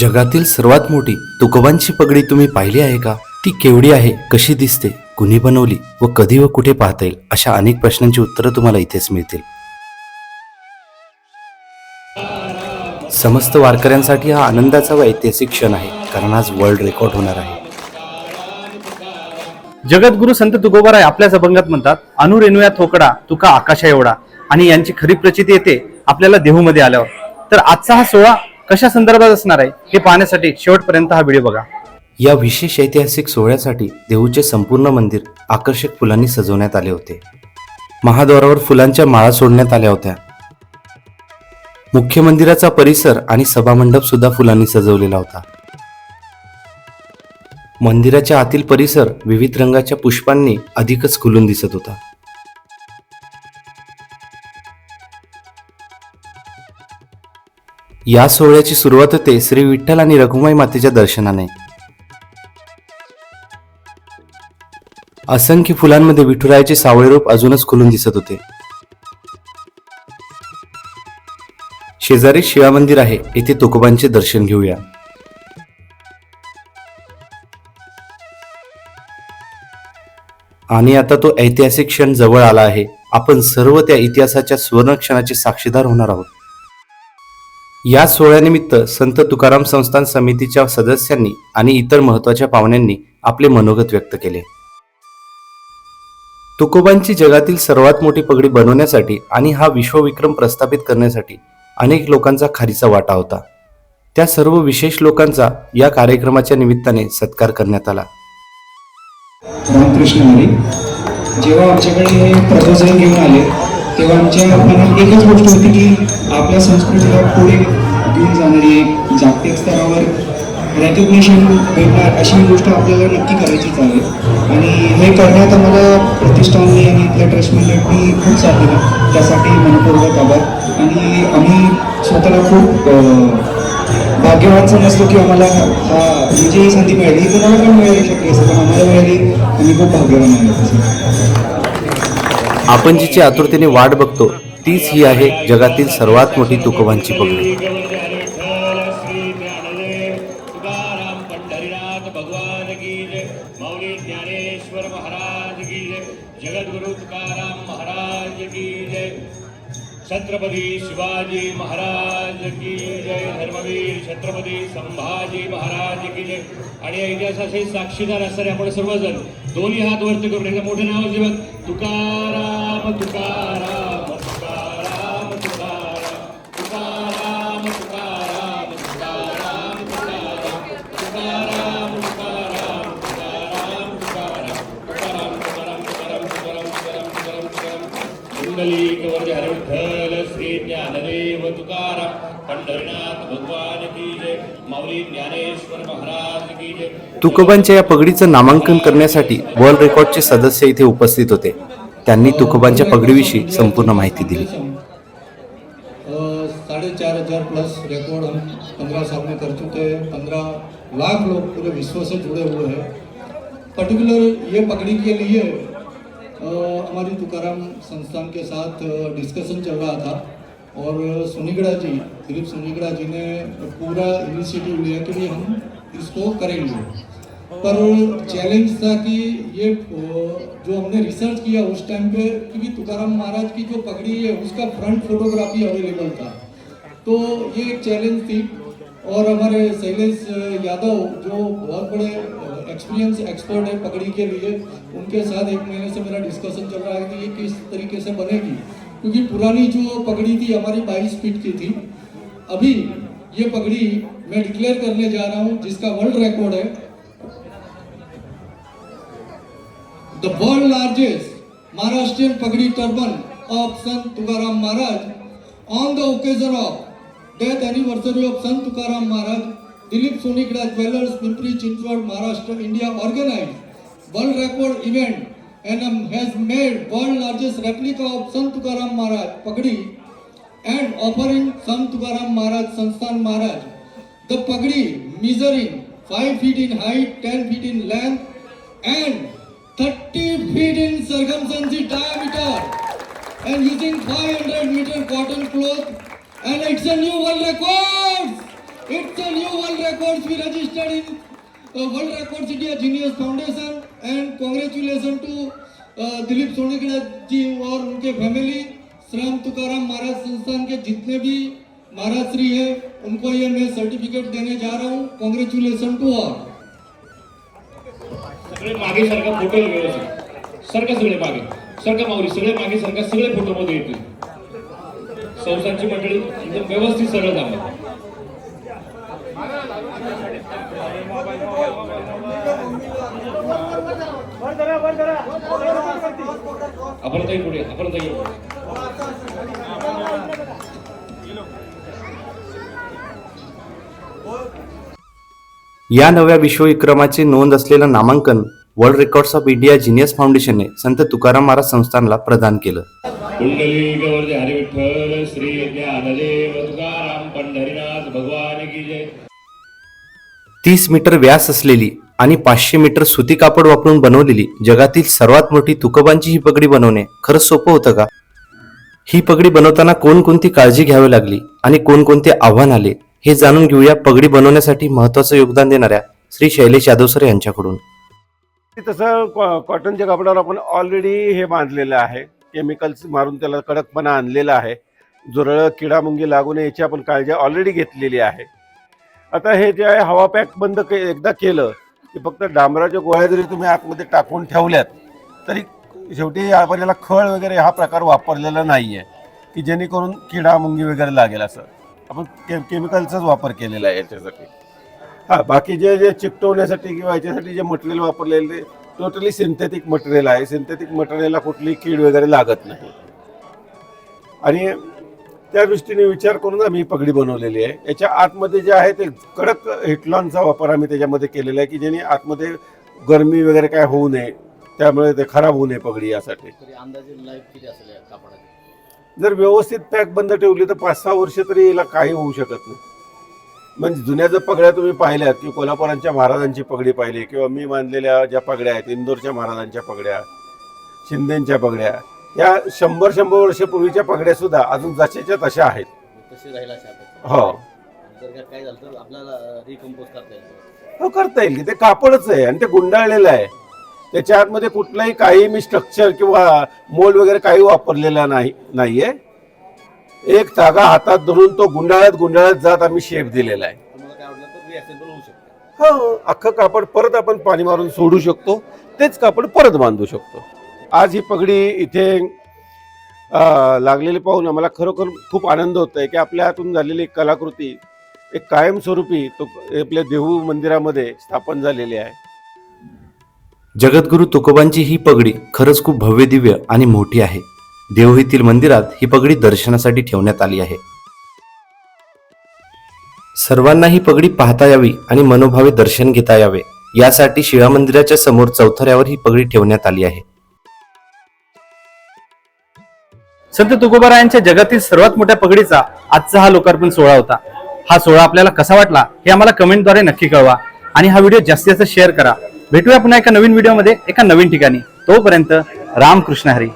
जगातील सर्वात मोठी तुकोबांची पगडी तुम्ही पाहिली आहे का? ती केवढी आहे कशी दिसते कुणी बनवली व कधी व कुठे पाहता येईल अशा अनेक प्रश्नांची उत्तरं तुम्हाला इथेच मिळतील. समस्त वारकऱ्यांसाठी हा आनंदाचा व ऐतिहासिक क्षण आहे कारण आज वर्ल्ड रेकॉर्ड होणार आहे. जगद्गुरु संत तुकोबाराय आपल्याच अभंगात म्हणतात अनु रेणुया थोकडा तुका आकाशा एवढा. आणि यांची खरी प्रचिती येते आपल्याला देहूमध्ये आल्यावर. तर आजचा हा सोहळा कशा संदर्भात असणार आहे हे पाहण्यासाठी शेवटपर्यंत हा व्हिडिओ बघा. या विशेष ऐतिहासिक सोहळ्यासाठी देऊचे संपूर्ण मंदिर आकर्षक फुलांनी सजवण्यात आले होते. महाद्वारावर फुलांच्या माळा सोडण्यात आल्या होत्या. मुख्य मंदिराचा परिसर आणि सभामंडप सुद्धा फुलांनी सजवलेला होता. मंदिराच्या आतील परिसर विविध रंगाच्या पुष्पांनी अधिकच खुलून दिसत होता. या सोहळ्याची सुरुवात होते श्री विठ्ठल आणि रघुमाई मातेच्या दर्शनाने. असंख्य फुलांमध्ये विठुरायाचे सावळे रूप अजूनच खुलून दिसत होते. शेजारी शिवा मंदिर आहे येथे तुकोबांचे दर्शन घेऊया. आणि आता तो ऐतिहासिक क्षण जवळ आला आहे. आपण सर्व त्या इतिहासाच्या सुवर्ण क्षणाचे साक्षीदार होणार आहोत. या सोहळ्यानिमित्त संत तुकाराम संस्थान समितीच्या सदस्यांनी आणि इतर महत्त्वाच्या पाहुण्यांनी आपले मनोगत व्यक्त केले. तुकोबांची जगातील सर्वात मोठी पगडी बनवण्यासाठी आणि हा विश्वविक्रम प्रस्थापित करण्यासाठी अनेक लोकांचा खारीचा वाटा होता. त्या सर्व विशेष लोकांचा या कार्यक्रमाच्या निमित्ताने सत्कार करण्यात आला. रामकृष्ण हरी जेव्हा आमच्याकडे हे प्रपोजल घेऊन आले तेव्हा आमच्या मनात एकच गोष्ट होती की आपल्या संस्कृतीला पुढे घेऊन जाणारी एक जागतिक स्तरावर रेकग्नेशन भेटणार अशी गोष्ट आपल्याला नक्की करायचीच आहे. आणि हे करण्यात आम्हाला प्रतिष्ठानने आणि इथल्या ट्रस्ट मंडळी खूप साथ दिला. त्यासाठी मनपूर्वक आभार. आणि आम्ही स्वतःला खूप भाग्यवान समजतो की आम्हाला हा ही संधी मिळाली. ही कोणाला पण मिळाली शकली असं पण आम्हाला मिळाली. आम्ही खूप भाग्यवान आहे आपण जिची आतुरतेने वाट बघतो तीच ही आहे जगातील सर्वात मोठी तुकोबांची पगडी छत्रपती शिवाजी महाराज की जय. धर्मवीर छत्रपती संभाजी महाराज की जय. आणि या इतिहासाचे साक्षीदार असणारे आपण सर्वजण दोन्ही हात वरती करून एकदा मोठे नाव जे तुकाराम तुकाराम तुकाराम तुकाराम. तुकाराम तुकाराम तुकाराम तुकाराम. तुकाराम तुकाराम तुकाराम. तुकाराम तुकाराम तुकाराम तुकाराम तुकाराम तुकाराम. तुकाराम तुकोबांच्या या पगडीचं नामांकन करण्यासाठी वर्ल्ड रेकॉर्डचे सदस्य इथे उपस्थित होते. त्यांनी तुकोबांच्या पगडीविषयी संपूर्ण माहिती दिली. साढ़े चार हजार प्लस रिकॉर्ड हम पंद्रह साल में कर चुके हैं. पंद्रह लाख लोग पूरे विश्व से जुड़े हुए हैं. पर्टिकुलर ये पगड़ी के लिए अ, हमारी तुकाराम संस्थान के साथ डिस्कशन चल रहा था. और सुनिगड़ा जी, दिलीप सुनिगड़ा जी ने पूरा इनिशिएटिव लिया कि हम इसको करेंगे। पर चैलेंज था कि ये जो हमने रिसर्च किया उस टाइम पे कि भी तुकाराम महाराज की जो पगड़ी है, उसका फ्रंट फोटोग्राफी अवेलेबल था। तो ये एक चैलेंज थी। और हमारे शैलेश यादव, जो बहुत बड़े एक्सपीरियंस एक्सपर्ट है पगड़ी के लिए, उनके साथ एक महीने से मेरा डिस्कशन चल रहा है कि ये किस तरीके से बनेगी। क्योंकि पुरानी जो पगड़ी थी, हमारी बाईस फीट की थी, अभी ये पगड़ी मैं डिक्लेयर करने जा रहा हूँ, जिसका वर्ल्ड रिकॉर्ड है। The world largest Maharashtrian pagdi turban of Sant Tukaram Maharaj on the occasion of death anniversary of Sant Tukaram Maharaj Dilip Sonikda jewellers Pimpri Chinchwad Maharashtra India organise world record event and has made world largest replica of Sant Tukaram Maharaj Pagadi and offering Sant Tukaram Maharaj Sansthan Maharaj. The Pagadi measuring 5 feet in height, 10 feet in length and 30 feet in circumference diameter and using 500 meter cotton cloth and it's a new world record It's a new world records we registered in world World Records India Genius Foundation and congratulations to uh, Dilip Sonekada ji और उनके family श्राम Tukaram Maharaj संस्थान के जितने भी महाराज श्री हैं उनको ये मैं certificate देने जा रहा हूँ। कॉन्ग्रेचुलेसन टू ऑल सगळे मागे सारखा फोटो व्यवस्थित. सारखा सगळे मागे. सारखा माऊली सगळे मागे सारखा सगळे फोटो मध्ये येतील. संस्थांची मंडळी एकदम व्यवस्थित सरळ थांबा आपण ताई पुढे आपण ताई. पुढे या नव्या विश्वविक्रमाची नोंद असलेलं नामांकन world records of India genius फाउंडेशनने संत तुकाराम महाराज संस्थानला प्रदान केलं. कुंडली गवर्धे हरिविठ्ठल श्री ज्ञानदेव तुकाराम पंढरीनाथ भगवान की जय. तीस मीटर व्यास असलेली आणि पाचशे मीटर सुती कापड वापरून बनवलेली जगातील सर्वात मोठी तुकोबांची ही पगडी बनवणे खरंच सोपं होतं का? ही पगडी बनवताना कोणकोणती काळजी घ्यावी लागली आणि कोणकोणते आव्हान आले हे जाणून घेऊया पगडी बनवण्यासाठी महत्वाचं योगदान देणाऱ्या श्री शैलेश यादव सर यांच्याकडून. तसं कॉ- कॉटनच्या कापडावर आपण ऑलरेडी हे बांधलेलं आहे. केमिकल्स मारून त्याला कडकपणा आणलेला आहे. जुरळं किडामुंगी लागू नये याची आपण काळजी ऑलरेडी घेतलेली आहे. आता हे जे आहे हवा पॅक बंद के एकदा केलं की फक्त डांबराच्या गोळ्या जरी तुम्ही आतमध्ये टाकून ठेवल्यात तरी शेवटी आपण याला खळ वगैरे हा प्रकार वापरलेला नाही आहे की जेणेकरून किडा मुंगी वगैरे लागेल असं. आपण के केमिकलचाच वापर केलेला आहे याच्यासाठी. हां बाकी जे जे चिकटवण्यासाठी किंवा याच्यासाठी जे मटेरियल वापरलेले टोटली सिंथेटिक मटेरियल आहे. सिंथेटिक मटेरियलला कुठली कीड वगैरे लागत नाही. आणि त्या दृष्टीने विचार करून आम्ही पगडी बनवलेली आहे. याच्या आतमध्ये जे आहे ते कडक हिटलॉनचा वापर आम्ही त्याच्यामध्ये केलेला आहे की ज्याने आतमध्ये गरमी वगैरे काय होऊ नये त्यामुळे ते खराब होऊ नये पगडी यासाठी. जर व्यवस्थित पॅक बंद ठेवली तर पाच सहा वर्ष तरी याला काही होऊ शकत नाही. म्हणजे जुन्या जर पगड्या तुम्ही पाहिल्यात की कोल्हापुरांच्या महाराजांची पगडी पाहिली किंवा मी बांधलेल्या ज्या पगड्या आहेत इंदोरच्या महाराजांच्या पगड्या शिंदेच्या पगड्या या शंभर शंभर वर्षापूर्वीच्या पगड्या सुद्धा अजून जशाच्या तशा आहेत. तशी राहील अशा आपण हो. जर का काय झालं तर आपल्याला रिकम्पोज करता येईल. हो करता येईल की ते कापडच आहे आणि ते गुंडाळलेलं आहे. त्याच्या आतमध्ये कुठलाही काही मी स्ट्रक्चर किंवा मोल वगैरे काही वापरलेला नाही नाहीये. एक धागा हातात धरून तो गुंडाळत गुंडाळत जात आम्ही शेप दिलेला आहे. तुम्हाला काय वाटलं तर रिअसेंबल होऊ शकतं. हो अख्खं कापड परत आपण पाणी मारून सोडू शकतो. तेच कापड परत बांधू शकतो. आज ही पगडी इथे लागलेली पाहून आम्हाला खरोखर खूप आनंद होत आहे की आपल्या हातून झालेली कलाकृती एक कायमस्वरूपी तो आपल्या देहू मंदिरामध्ये स्थापन झालेली आहे. जगद्गुरु तुकोबांची ही पगडी खरंच खूप भव्य दिव्य आणि मोठी आहे. देवहीतील मंदिरात ही पगडी दर्शनासाठी ठेवण्यात आली आहे. सर्वांना ही पगडी पाहता यावी आणि मनोभावे दर्शन घेता यावे यासाठी शिवा मंदिराच्या समोर चौथऱ्यावर ही पगडी ठेवण्यात आली आहे. संत तुकोबारायांच्या जगातील सर्वात मोठ्या पगडीचा आजचा हा लोकार्पण सोहळा होता. हा सोहळा आपल्याला कसा वाटला हे आम्हाला कमेंटद्वारे नक्की कळवा आणि हा व्हिडिओ जास्तीत जास्त शेअर करा. भेटूया पुन्हा एका नवीन व्हिडिओमध्ये एका नवीन ठिकाणी. तोपर्यंत रामकृष्ण हरी.